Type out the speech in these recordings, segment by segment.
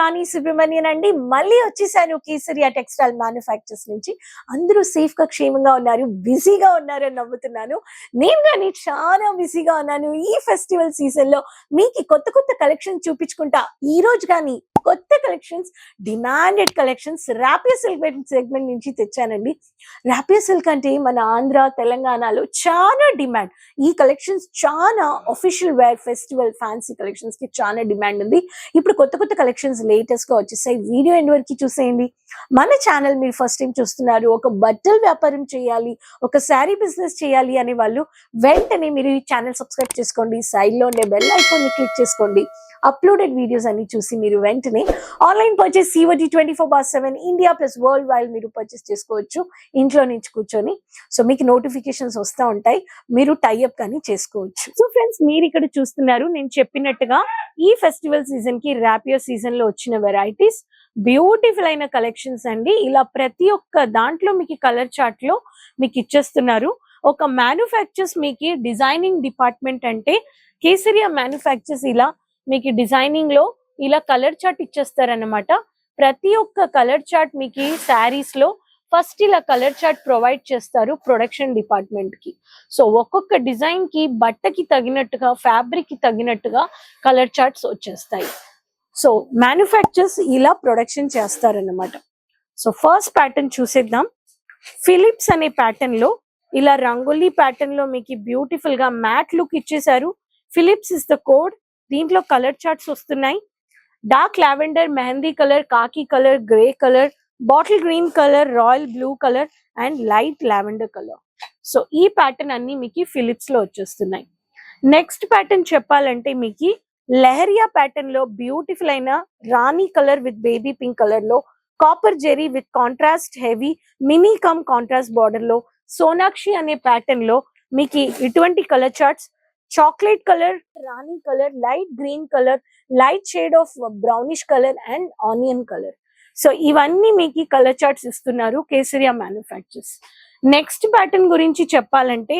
రాణి సుబ్రహ్మణ్యన్ అండి. మళ్ళీ వచ్చేసాను కేసరియా టెక్స్టైల్ మ్యానుఫ్యాక్చర్స్ నుంచి. అందరూ సేఫ్గా క్షేమంగా ఉన్నారు బిజీగా ఉన్నారు అని నమ్ముతున్నాను నేను కానీ చాలా బిజీగా ఉన్నాను. ఈ ఫెస్టివల్ సీజన్లో మీకు కొత్త కొత్త కలెక్షన్ చూపించుకుంటా. ఈ రోజు కానీ కొత్త collections demanded collections rapier silk segment నుంచి తెచ్చానండి. రాపియా సిల్క్ అంటే మన ఆంధ్ర తెలంగాణలో చాలా డిమాండ్ ఈ కలెక్షన్స్ చాలా అఫీషియల్ వేర్ ఫెస్టివల్ ఫ్యాన్సీ కలెక్షన్స్కి చాలా డిమాండ్ ఉంది. ఇప్పుడు కొత్త కొత్త కలెక్షన్స్ లేటెస్ట్గా వచ్చేసాయి. వీడియో ఎండ్ వరకు చూసేయండి. మన ఛానల్ మీరు ఫస్ట్ టైం చూస్తున్నారు ఒక బట్టల వ్యాపారం చేయాలి ఒక శారీ బిజినెస్ చేయాలి అనే వాళ్ళు వెంటనే మీరు ఈ ఛానల్ సబ్స్క్రైబ్ చేసుకోండి. సైడ్లో ఉండే బెల్ ఐకాన్ని క్లిక్ చేసుకోండి. అప్లోడెడ్ వీడియోస్ అన్ని చూసి మీరు వెంటనే online purchase సివటి twenty four bar seven India plus world wide మీరు పర్చేస్ చేసుకోవచ్చు. ఇంట్లో నుంచి కూర్చొని. సో మీకు నోటిఫికేషన్స్ వస్తూ ఉంటాయి. మీరు టైఅప్ కానీ చేసుకోవచ్చు. సో ఫ్రెండ్స్ మీరు ఇక్కడ చూస్తున్నారు. నేను చెప్పినట్టుగా ఈ ఫెస్టివల్ సీజన్కి ర్యాపియర్ సీజన్లో వచ్చిన వెరైటీస్ బ్యూటిఫుల్ అయిన కలెక్షన్స్ అండి. ఇలా ప్రతి ఒక్క దాంట్లో మీకు కలర్ చార్ట్లో మీకు ఇచ్చేస్తున్నారు. ఒక మ్యానుఫ్యాక్చర్స్ మీకు డిజైనింగ్ డిపార్ట్మెంట్ అంటే కేసరియా మ్యానుఫ్యాక్చర్స్ ఇలా మీకు డిజైనింగ్లో ఇలా కలర్ చార్ట్ ఇచ్చేస్తారనమాట ప్రతి ఒక్క కలర్ చార్ట్ మీకు శారీస్లో ఫస్ట్ ఇలా కలర్ చార్ట్ ప్రొవైడ్ చేస్తారు ప్రొడక్షన్ డిపార్ట్మెంట్కి. సో ఒక్కొక్క డిజైన్కి బట్టకి తగినట్టుగా ఫ్యాబ్రిక్కి తగినట్టుగా కలర్ చార్ట్స్ వచ్చేస్తాయి. సో మ్యానుఫ్యాక్చర్స్ ఇలా ప్రొడక్షన్ చేస్తారన్నమాట. సో ఫస్ట్ ప్యాటర్న్ చూసేద్దాం. ఫిలిప్స్ అనే ప్యాటర్న్లో ఇలా రంగోలీ ప్యాటర్న్లో మీకు బ్యూటిఫుల్గా మ్యాట్ లుక్ ఇచ్చేసారు ఫిలిప్స్ ఇస్ ద కోడ్ దీంట్లో కలర్ చార్ట్స్ వస్తున్నాయి. Dark lavender mehndi colour khaki colour grey colour bottle green colour royal blue colour and light lavender colour so ఈ ప్యాటర్న్ అన్ని మీకు ఫిలిప్స్లో వచ్చేస్తున్నాయి. నెక్స్ట్ ప్యాటర్న్ చెప్పాలంటే మీకు లెహరియా ప్యాటర్న్లో బ్యూటిఫుల్ అయిన rani colour with baby pink కలర్లో copper zari with contrast heavy mini cum contrast బార్డర్లో సోనాక్షి అనే ప్యాటర్న్లో మీకు ఇటువంటి colour charts chocolate colour rani colour light green colour light shade of brownish colour and onion colour so ఇవన్నీ మీకు colour charts ఇస్తున్నారు Kesariya manufacturers next pattern గురించి చెప్పాలంటే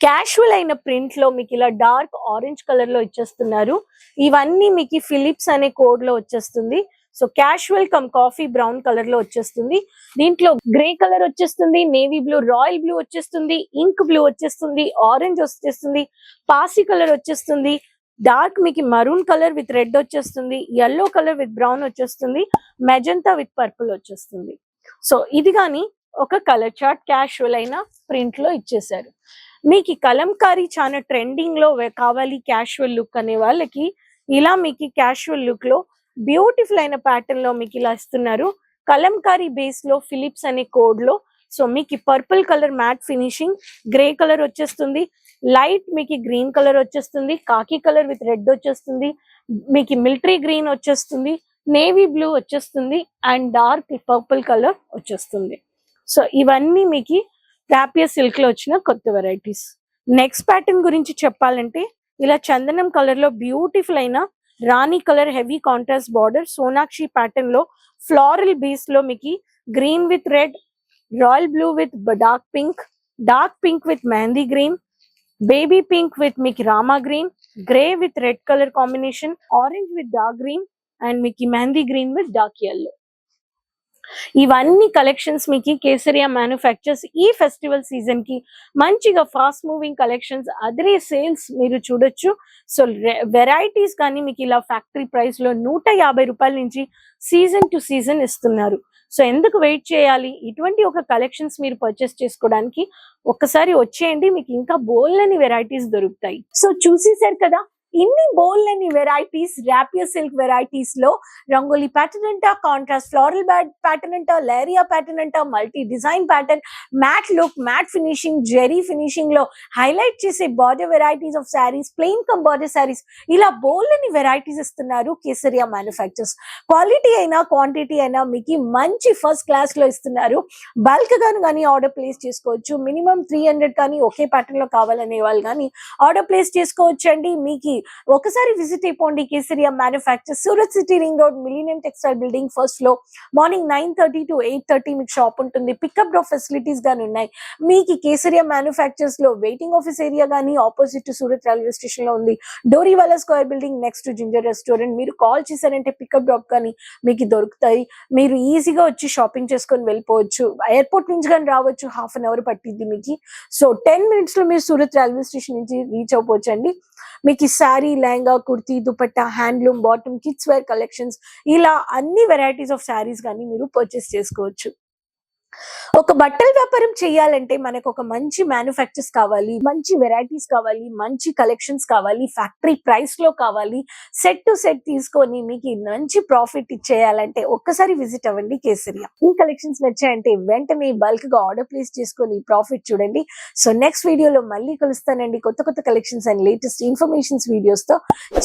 క్యాషువల్ అయిన ప్రింట్లో మీకు ఇలా డార్క్ ఆరెంజ్ కలర్లో ఇచ్చేస్తున్నారు. ఇవన్నీ మీకు ఫిలిప్స్ అనే కోడ్లో వచ్చేస్తుంది. So casual cum coffee brown కలర్లో వచ్చేస్తుంది. దీంట్లో గ్రే కలర్ వచ్చేస్తుంది నేవీ బ్లూ రాయల్ బ్లూ వచ్చేస్తుంది ఇంక్ బ్లూ వచ్చేస్తుంది ఆరెంజ్ వచ్చేస్తుంది పాసి కలర్ వచ్చేస్తుంది. డార్క్ మీకు మరూన్ కలర్ విత్ రెడ్ వచ్చేస్తుంది ఎల్లో కలర్ విత్ బ్రౌన్ వచ్చేస్తుంది మెజంతా విత్ పర్పుల్ వచ్చేస్తుంది. సో ఇది కానీ ఒక కలర్ చార్ట్ క్యాషువల్ అయిన ప్రింట్లో ఇచ్చేసారు మీకు కలంకారీ చాలా ట్రెండింగ్లో కావాలి క్యాషువల్ లుక్ అనే వాళ్ళకి ఇలా మీకు క్యాషువల్ లుక్లో బ్యూటిఫుల్ అయిన ప్యాటర్న్లో మీకు ఇలా ఇస్తున్నారు. కలంకారీ బేస్లో ఫిలిప్స్ అనే కోడ్లో. సో మీకు purple colour matte finishing grey colour వచ్చేస్తుంది. లైట్ మీకు గ్రీన్ కలర్ వచ్చేస్తుంది. కాకి కలర్ విత్ రెడ్ వచ్చేస్తుంది. మీకు మిలిటరీ గ్రీన్ వచ్చేస్తుంది. నేవీ బ్లూ వచ్చేస్తుంది. అండ్ డార్క్ పర్పుల్ కలర్ వచ్చేస్తుంది. సో ఇవన్నీ మీకు రాపియా సిల్క్లో వచ్చిన కొత్త వెరైటీస్ నెక్స్ట్ ప్యాటర్న్ గురించి చెప్పాలంటే ఇలా చందనం కలర్లో బ్యూటిఫుల్ అయిన rani colour heavy contrast border Sonakshi ప్యాటర్న్లో ఫ్లారల్ బేస్లో మీకు green with red royal blue with dark pink dark pink with mehndi green baby pink with మీకు rama green grey with red colour combination orange with dark green and మీకు mehndi green with dark yellow ఇవన్నీ collections మీకు Kesariya manufacturers ఈ festival సీజన్కి మంచిగా fast moving collections అదరే sales మీరు చూడొచ్చు. సో వెరైటీస్ కానీ మీకు ఇలా ఫ్యాక్టరీ ప్రైస్లో నూట యాభై రూపాయల నుంచి సీజన్ టు సీజన్ ఇస్తున్నారు. సో ఎందుకు వెయిట్ చేయాలి? ఇటువంటి ఒక కలెక్షన్స్ మీరు పర్చేస్ చేసుకోవడానికి ఒక్కసారి వచ్చేయండి మీకు ఇంకా బోల్లని వెరైటీస్ దొరుకుతాయి. సో చూసేసారు కదా ఇన్ని బోల్ అని వెరైటీస్ ర్యాపియర్ సిల్క్ వెరైటీస్లో రంగోలీ ప్యాటర్న్ అంట కాంట్రాస్ట్ ఫ్లోరల్ ప్యాటర్న్ అంట లేరియా ప్యాటర్న్ అంట multi design pattern matte look matte finishing zari ఫినిషింగ్లో highlight చేసే border varieties of sarees plain cum border sarees ఇలా బోల్ అని వెరైటీస్ ఇస్తున్నారు కేసరియా మ్యానుఫ్యాక్చర్స్ క్వాలిటీ అయినా క్వాంటిటీ అయినా మీకు మంచి ఫస్ట్ క్లాస్లో ఇస్తున్నారు. బల్క్ గాను కానీ ఆర్డర్ ప్లేస్ చేసుకోవచ్చు. మినిమం త్రీ హండ్రెడ్ కానీ ఒకే ప్యాటర్న్లో కావాలనే వాళ్ళు కానీ ఆర్డర్ ప్లేస్ చేసుకోవచ్చు అండి మీకు ఒకసారి విజిట్ అయిపోండి Kesariya manufacturer. Surat city ring road millennium textile building ఫస్ట్లో morning nine thirty to eight thirty మీకు షాప్ ఉంటుంది. పికప్ డ్రాప్ ఫెసిలిటీస్ గానీ ఉన్నాయి. మీకు కేసరియా మ్యానుఫ్యాక్చర్స్లో వెయిటింగ్ ఆఫీస్ ఏరియా కానీ ఆపోజిట్ సూరత్ రైల్వే స్టేషన్లో ఉంది. Doriwala square building next ginger restaurant. మీరు కాల్ చేశారంటే పికప్ డ్రాప్ కానీ మీకు దొరుకుతాయి. మీరు ఈజీగా వచ్చి షాపింగ్ చేసుకొని వెళ్ళిపోవచ్చు. ఎయిర్పోర్ట్ నుంచి కానీ రావచ్చు. హాఫ్ అన్ అవర్ పట్టింది మీకు. సో టెన్ మినిట్స్లో మీరు సూరత్ రైల్వే స్టేషన్ నుంచి రీచ్ అవ్వచ్చు అండి మీకు ఈ saree lehenga kurti dupatta handloom bottom kids wear collections ఇలా అన్ని వెరైటీస్ ఆఫ్ శారీస్ కానీ మీరు పర్చేస్ చేసుకోవచ్చు. ఒక బట్టల వ్యాపారం చేయాలంటే మనకు ఒక మంచి మ్యానుఫ్యాక్చర్స్ కావాలి మంచి వెరైటీస్ కావాలి మంచి కలెక్షన్స్ కావాలి ఫ్యాక్టరీ ప్రైస్లో కావాలి సెట్ టు సెట్ తీసుకొని మీకు మంచి ప్రాఫిట్ ఇచ్చేయాలంటే ఒక్కసారి విజిట్ అవ్వండి కేసరియా. ఈ కలెక్షన్స్ నచ్చాయంటే వెంటనే బల్క్గా ఆర్డర్ ప్లేస్ చేసుకొని ప్రాఫిట్ చూడండి. సో నెక్స్ట్ వీడియోలో మళ్ళీ కలుస్తానండి కొత్త కొత్త కలెక్షన్స్ అండ్ లేటెస్ట్ ఇన్ఫర్మేషన్స్ వీడియోస్తో.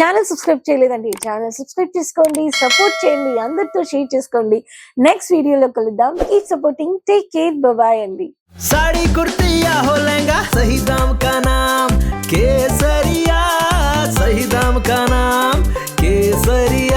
ఛానల్ సబ్స్క్రైబ్ చేయలేదండి ఛానల్ సబ్స్క్రైబ్ చేసుకోండి సపోర్ట్ చేయండి అందరితో షేర్ చేసుకోండి. నెక్స్ట్ వీడియోలో కలుద్దాం. కీప్ సపోర్టింగ్ नाम टेक केयर बाय बाय एंडी साड़ी कुर्तिया हो लहंगा, सही दाम का नाम केसरिया, सही दाम का नाम केसरिया।